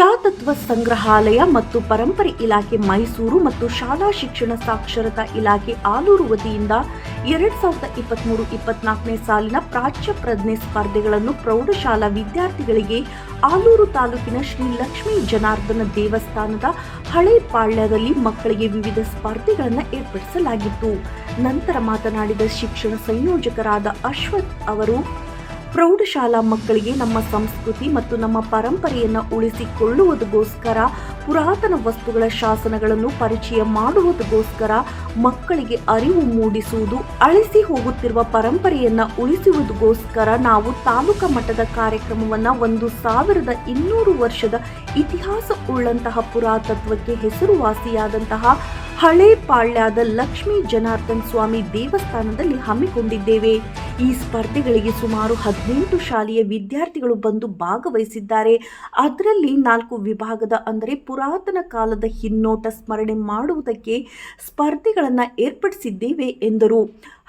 ಪುರಾತತ್ವ ಸಂಗ್ರಹಾಲಯ ಮತ್ತು ಪರಂಪರೆ ಇಲಾಖೆ ಮೈಸೂರು ಮತ್ತು ಶಾಲಾ ಶಿಕ್ಷಣ ಸಾಕ್ಷರತಾ ಇಲಾಖೆ ಆಲೂರು ವತಿಯಿಂದ ಎರಡ್ ಸಾವಿರದ ಇಪ್ಪತ್ಮೂರು ಇಪ್ಪತ್ನಾಲ್ಕನೇ ಸಾಲಿನ ಪ್ರಾಚ್ಯ ಪ್ರಜ್ಞೆ ಸ್ಪರ್ಧೆಗಳನ್ನು ಪ್ರೌಢಶಾಲಾ ವಿದ್ಯಾರ್ಥಿಗಳಿಗೆ ಆಲೂರು ತಾಲೂಕಿನ ಶ್ರೀ ಲಕ್ಷ್ಮೀ ಜನಾರ್ದನ ದೇವಸ್ಥಾನದ ಹಳೆ ಪಾಳ್ಯದಲ್ಲಿ ಮಕ್ಕಳಿಗೆ ವಿವಿಧ ಸ್ಪರ್ಧೆಗಳನ್ನು ಏರ್ಪಡಿಸಲಾಗಿತ್ತು. ನಂತರ ಮಾತನಾಡಿದ ಶಿಕ್ಷಣ ಸಂಯೋಜಕರಾದ ಅಶ್ವಥ್ ಅವರು ಪ್ರೌಢಶಾಲಾ ಮಕ್ಕಳಿಗೆ ನಮ್ಮ ಸಂಸ್ಕೃತಿ ಮತ್ತು ನಮ್ಮ ಪರಂಪರೆಯನ್ನು ಉಳಿಸಿಕೊಳ್ಳುವುದಕ್ಕೋಸ್ಕರ ಪುರಾತನ ವಸ್ತುಗಳ ಶಾಸನಗಳನ್ನು ಪರಿಚಯ ಮಾಡುವುದಕ್ಕೋಸ್ಕರ ಮಕ್ಕಳಿಗೆ ಅರಿವು ಮೂಡಿಸುವುದು, ಅಳಿಸಿ ಹೋಗುತ್ತಿರುವ ಪರಂಪರೆಯನ್ನು ಉಳಿಸುವುದಕ್ಕೋಸ್ಕರ ನಾವು ತಾಲೂಕಾ ಮಟ್ಟದ ಕಾರ್ಯಕ್ರಮವನ್ನು ಒಂದು ಸಾವಿರದ ಇನ್ನೂರು ವರ್ಷದ ಇತಿಹಾಸ ಉಳ್ಳಂತಹ ಪುರಾತತ್ವಕ್ಕೆ ಹೆಸರುವಾಸಿಯಾದಂತಹ ಹಳೆ ಪಾಳ್ಯದ ಲಕ್ಷ್ಮೀ ಜನಾರ್ದನ್ ಸ್ವಾಮಿ ದೇವಸ್ಥಾನದಲ್ಲಿ ಹಮ್ಮಿಕೊಂಡಿದ್ದೇವೆ. ಈ ಸ್ಪರ್ಧೆಗಳಿಗೆ ಸುಮಾರು ಹದಿನೆಂಟು ಶಾಲೆಯ ವಿದ್ಯಾರ್ಥಿಗಳು ಬಂದು ಭಾಗವಹಿಸಿದ್ದಾರೆ. ಅದರಲ್ಲಿ ನಾಲ್ಕು ವಿಭಾಗದ, ಅಂದರೆ ಪುರಾತನ ಕಾಲದ ಹಿನ್ನೋಟ ಸ್ಮರಣೆ ಮಾಡುವುದಕ್ಕೆ ಸ್ಪರ್ಧೆಗಳನ್ನು ಏರ್ಪಡಿಸಿದ್ದೇವೆ ಎಂದರು.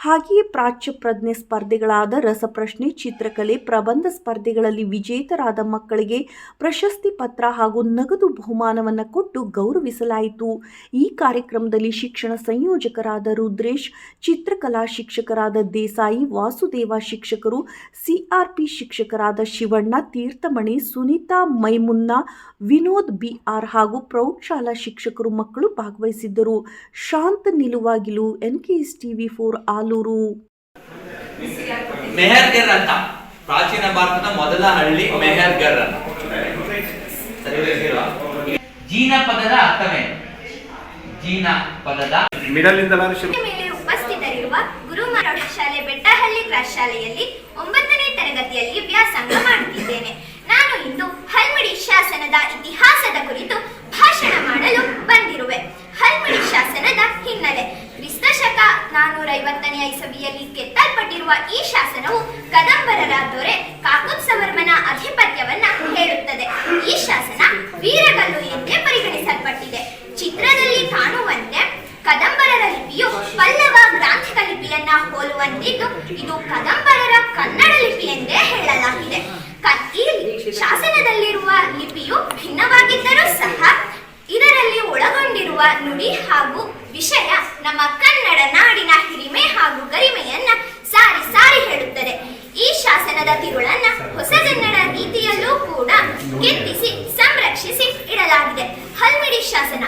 ಹಾಗೆಯೇ ಪ್ರಾಚ್ಯ ಪ್ರಜ್ಞೆ ಸ್ಪರ್ಧೆಗಳಾದ ರಸಪ್ರಶ್ನೆ, ಚಿತ್ರಕಲೆ, ಪ್ರಬಂಧ ಸ್ಪರ್ಧೆಗಳಲ್ಲಿ ವಿಜೇತರಾದ ಮಕ್ಕಳಿಗೆ ಪ್ರಶಸ್ತಿ ಪತ್ರ ಹಾಗೂ ನಗದು ಬಹುಮಾನವನ್ನು ಕೊಟ್ಟು ಗೌರವಿಸಲಾಯಿತು. ಈ ಕಾರ್ಯಕ್ರಮದಲ್ಲಿ ಶಿಕ್ಷಣ ಸಂಯೋಜಕರಾದ ರುದ್ರೇಶ್, ಚಿತ್ರಕಲಾ ಶಿಕ್ಷಕರಾದ ದೇಸಾಯಿ ವಾಸುದೇವ ಶಿಕ್ಷಕರು ಸಿಆರ್ಪಿ ಶಿಕ್ಷಕರಾದ ಶಿವಣ್ಣ ತೀರ್ಥಮಣಿ ಸುನೀತಾ ಮೈಮುನ್ನ ವಿನೋದ್ ಬಿಆರ್ ಹಾಗೂ ಪ್ರೌಢಶಾಲಾ ಶಿಕ್ಷಕರು ಮಕ್ಕಳು ಭಾಗವಹಿಸಿದ್ದರು. ಶಾಂತ ನಿಲುವಾಗಿಲು NKS TV four Aluru. Mehrgarh ಅಂತ ಪ್ರಾಚೀನ ಭಾರತದ ಮೊದಲ ಹಳ್ಳಿ ಮೆಹರ್ಗರ್ ಅಂತ ಜೀನ ಪದದ ಅರ್ಥವೇನು? ಜೀನ ಪದದ ಮಿಡಲ್ ಇಂದ ಶುರು ಮೇಲೆ ಉಪಸ್ಥಿತರಿರುವ ಗುರುಮಾರ ಶಾಲೆ ಬೆಟ್ಟಹಳ್ಳಿ ಕ್ರಾಸ್ ಶಾಲೆಯಲ್ಲಿ ಒಂಬತ್ತನೇ ತರಗತಿಯಲ್ಲಿ ವ್ಯಾಸಂಗ ಮಾಡುತ್ತಿದ್ದೇನೆ. ನಾನು ಇಂದು ಹಲ್ಮಿಡಿ ಶಾಸನದ ಇತಿಹಾಸದ ಕುರಿತು ಭಾಷಣ ಮಾಡಲು ಬಂದಿರುವೆ. ಹಲ್ಮಿಡಿ ಶಾಸನದ ಹಿನ್ನೆಲೆ ಕ್ರಿಸ್ತ ಶಕ ನಾನೂರೈವತ್ತನೇ ಇಸವಿಯಲ್ಲಿ ಕೆತ್ತಲ್ಪಟ್ಟಿರುವ ಈ ಶಾಸನವು ಕದಂಬರರ ದೊರೆ ಕಾಕುತ್ಸವರ್ಮನ ಅಧಿಪತ್ಯವನ್ನ ಹೇಳುತ್ತದೆ ಈ ಶಾಸನ ವೀರಗಲ್ಲು ಎಂದೇ ಪರಿಗಣಿಸಲ್ಪಟ್ಟಿದೆ ಚಿತ್ರದಲ್ಲಿ ಕಾಣುವಂತೆ ಕದಂಬರರ ಲಿಪಿಯು ಪಲ್ಲವ ಗ್ರಾಂಥಿಕ ಹೋಲುವಂತಿದ್ದು ಇದು ಕದಂಬರರ ಕನ್ನಡ ಲಿಪಿ ಎಂದೇ ಹೇಳಲಾಗಿದೆ. ಈ ಶಾಸನದಲ್ಲಿರುವ ಲಿಪಿಯು ಭಿನ್ನವಾಗಿದ್ದರೂ ಸಹ ಇದರಲ್ಲಿ ಒಳಗೊಂಡಿರುವ ನುಡಿ ಹಾಗೂ ವಿಷಯ ನಮ್ಮ ಕನ್ನಡ ನಾಡಿನ ಹಿರಿಮೆ ಹಾಗೂ ಗರಿಮೆಯನ್ನ ಸಾರಿ ಸಾರಿ ಹೇಳುತ್ತದೆ. ಈ ಶಾಸನದ ತಿರುಳನ್ನ ಹೊಸಗನ್ನಡ ರೀತಿಯಲ್ಲೂ ಕೂಡ ಕೆತ್ತಿಸಿ ಸಂರಕ್ಷಿಸಿ ಇಡಲಾಗಿದೆ. ಹಲ್ಮಿಡಿ ಶಾಸನ.